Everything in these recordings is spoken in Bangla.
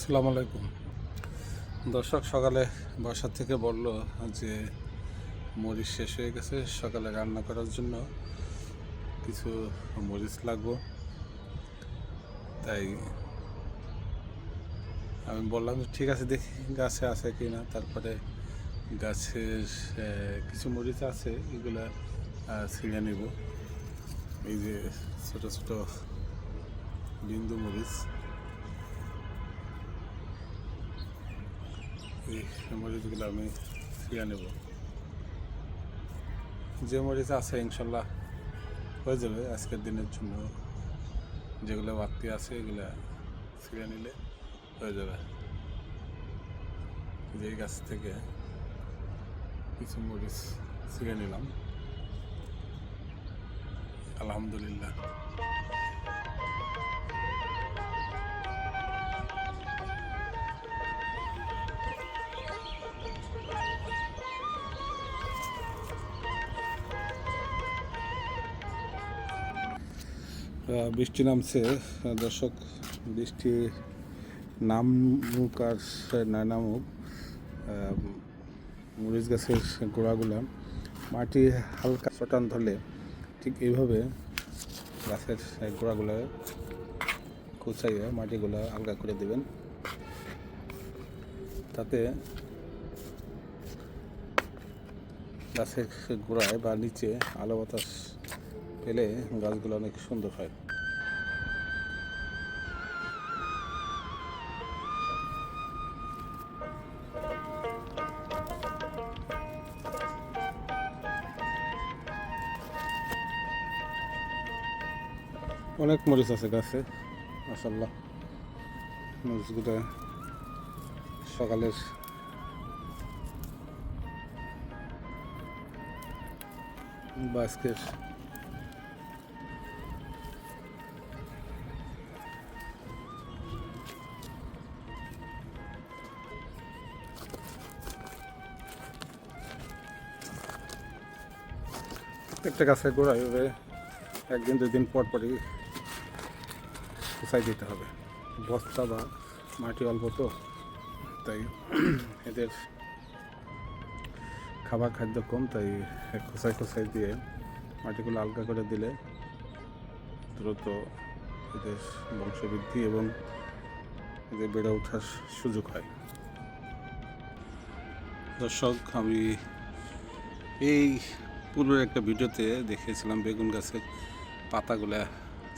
আসসালামু আলাইকুম। দর্শক, সকালে বাসা থেকে বলল যে মরিচ শেষ হয়ে গেছে, সকালে রান্না করার জন্য কিছু মরিচ লাগবো। তাই আমি বললাম যে, ঠিক আছে, দেখি গাছে আছে কি না। তারপরে গাছের কিছু মরিচ আছে, এগুলা ছিঁড়ে নিব। এই যে ছোটো ছোটো বিন্দু মরিচ। এই মরিচগুলো আমি ফিরে নেব। যে মরিচ আছে, ইনশাল্লাহ হয়ে যাবে আজকের দিনের জন্য। যেগুলো বাড়তি আছে, এগুলো ফিরে নিলে হয়ে যাবে। যে গাছ থেকে কিছু মরিচ ছিঁড়ে নিলাম। আলহামদুলিল্লাহ। বৃষ্টি নামছে। দর্শক, বৃষ্টি নামুক আর না নামুক মরিচ গাছের গোড়াগুলা মাটি হালকা চটান ধরলে ঠিক এইভাবে গাছের গোড়াগুলো কুচাইয়ে মাটিগুলো আলগা করে দেবেন। তাতে গাছের গোড়ায় বা নিচে আলো বাতাস পেলে গাছগুলো অনেক সুন্দর হয়। অনেক মরিচ আছে গাছে মাসাল্লাহ মরিচগুলো সকালের বা প্রত্যেকটা গাছের গোড়া এভাবে একদিন দুই দিন পর পরই কুচাই দিতে হবে। বস্তা বা মাটি অল্প তো, তাই এদের খাবার খাদ্য কম, তাই খোসাই খোসাই দিয়ে মাটিগুলো আলগা করে দিলে দ্রুত এদের বংশবৃদ্ধি এবং এদের বেড়ে ওঠার সুযোগ হয়। দর্শক, আমি এই পূর্বের একটা ভিডিওতে দেখিয়েছিলাম বেগুন গাছের পাতাগুলা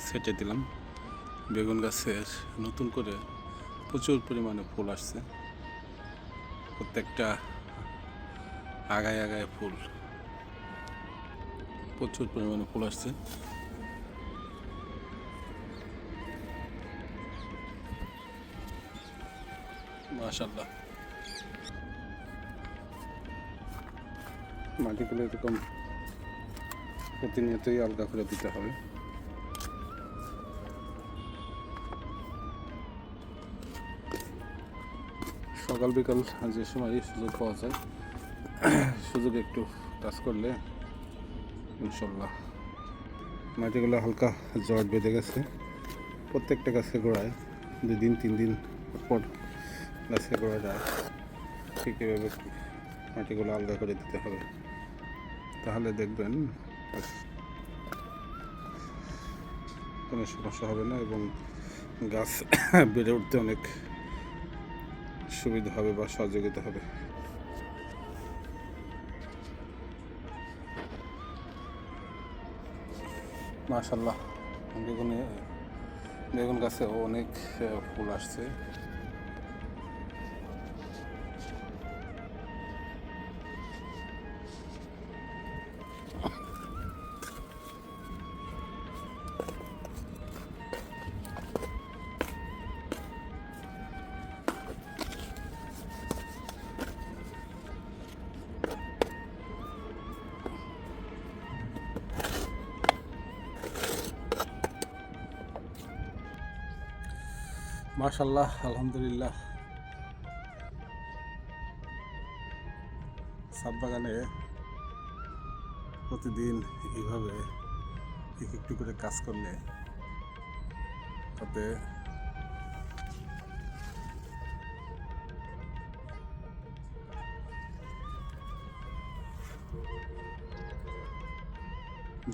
ছেটে দিলাম। বেগুন গাছের নতুন করে প্রচুর পরিমাণে ফুল আসছে। প্রত্যেকটা আগায় আগায় ফুল, প্রচুর পরিমাণে ফুল আসছে। মাশাল্লাহ মাটিগুলো এরকম প্রতিনিয়তই আলগা করে দিতে হবে। সকাল বিকাল যে সময় সুযোগ পাওয়া যায়, সুযোগ একটু টাচ করলে ইনশাল্লাহ মাটিগুলো হালকা জট বেঁধে গেছে। প্রত্যেকটা গাছের গোড়ায় দুই দিন, তিন দিন পর গাছের গোড়ায় যায়। ঠিক এভাবে মাটিগুলো আলগা করে দিতে হবে। তাহলে দেখবেন কোনো সমস্যা হবে না এবং গাছ বেড়ে উঠতে অনেক সুবিধা হবে বা সহযোগিতা হবে। মাশাল্লাহ বেগুনে বেগুন গাছে অনেক ফুল আসছে। মাশাল্লাহ আলহামদুলিল্লাহ। সাব বাগানে প্রতিদিন এইভাবে এক একটু করে কাজ করলে তাতে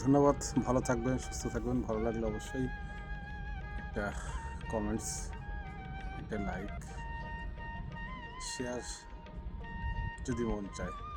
ধন্যবাদ, ভালো থাকবেন, সুস্থ থাকবেন। ভালো লাগলে অবশ্যই একটা কমেন্টস একটা লাইক শেয়ার যদি মন চায়।